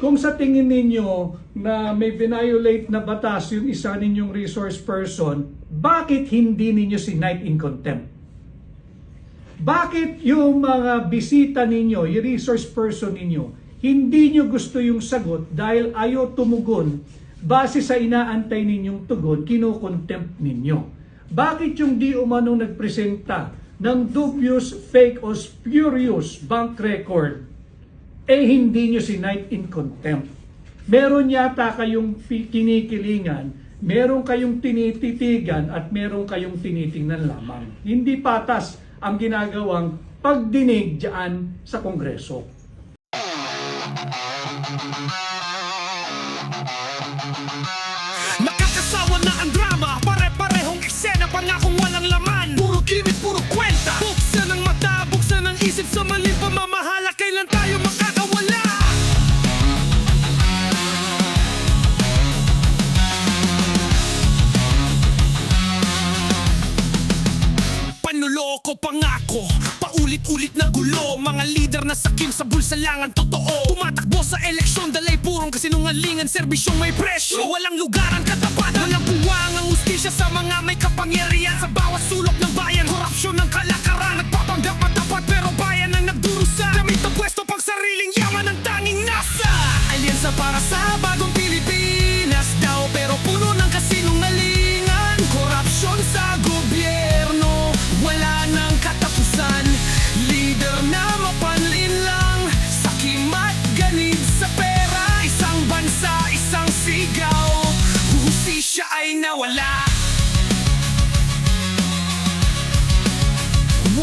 Kung sa tingin ninyo na may violate na batas yung isa ninyong resource person, bakit hindi ninyo si Knight in contempt? Bakit yung mga bisita ninyo, yung resource person ninyo, hindi nyo gusto yung sagot dahil ayaw tumugon base sa inaantay ninyong tugon, kinokontempt ninyo? Bakit yung di umanong nagpresenta ng dubious, fake o spurious bank record eh hindi nyo si Knight in contempt. Meron yata kayong kinikilingan, meron kayong tinititigan at meron kayong tinitingnan lamang. Hindi patas ang ginagawang pagdinig dyan sa Kongreso. Nakakasawa na ang drama Pare-parehong Panuloko, pangako Paulit-ulit na gulo. Mga leader na sakim sa bulsa lang ang totoo. Tumatakbo sa eleksyon Dalay purong kasinungalingan. Serbisyong may presyo Walang lugar ang katapatan Walang puwang ang ustisya sa mga may kapangyarihan. Sa bawat sulok ng bayan Korupsyon ng kalakaran. Nagpapanggap matapat pero bayan ang nagdurusa. Damit ang pwesto pang sariling yaman ang tanging nasa. Alyansa para sa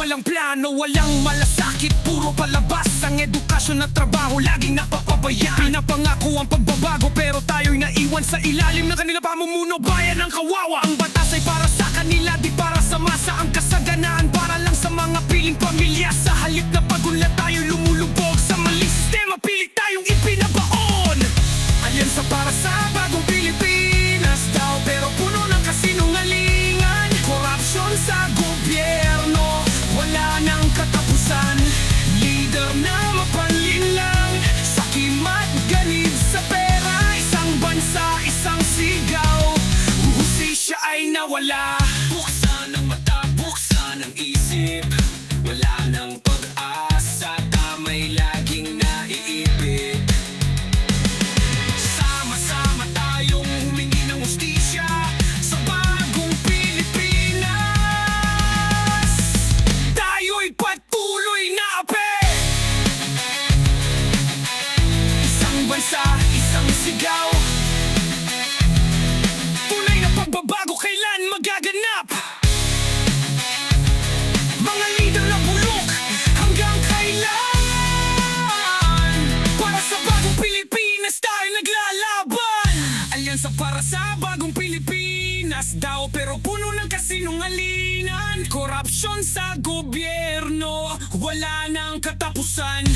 Walang plano, walang malasakit. Puro palabas ang edukasyon at trabaho. Laging napapabayaan. Pinapangako ang pagbabago Pero tayo'y naiwan sa ilalim ng kanila. Pamumuno Bayan ng kawawa. Ang batas ay para sa isang sigaw Tunay na pagbabago kailan magaganap? Mga leader na bulok hanggang kailan? Para sa bagong Pilipinas tayo naglalaban. Alyansa para sa bagong Pilipinas daw Pero puno ng kasinungalingan. Korupsyon sa gobyerno Wala nang katapusan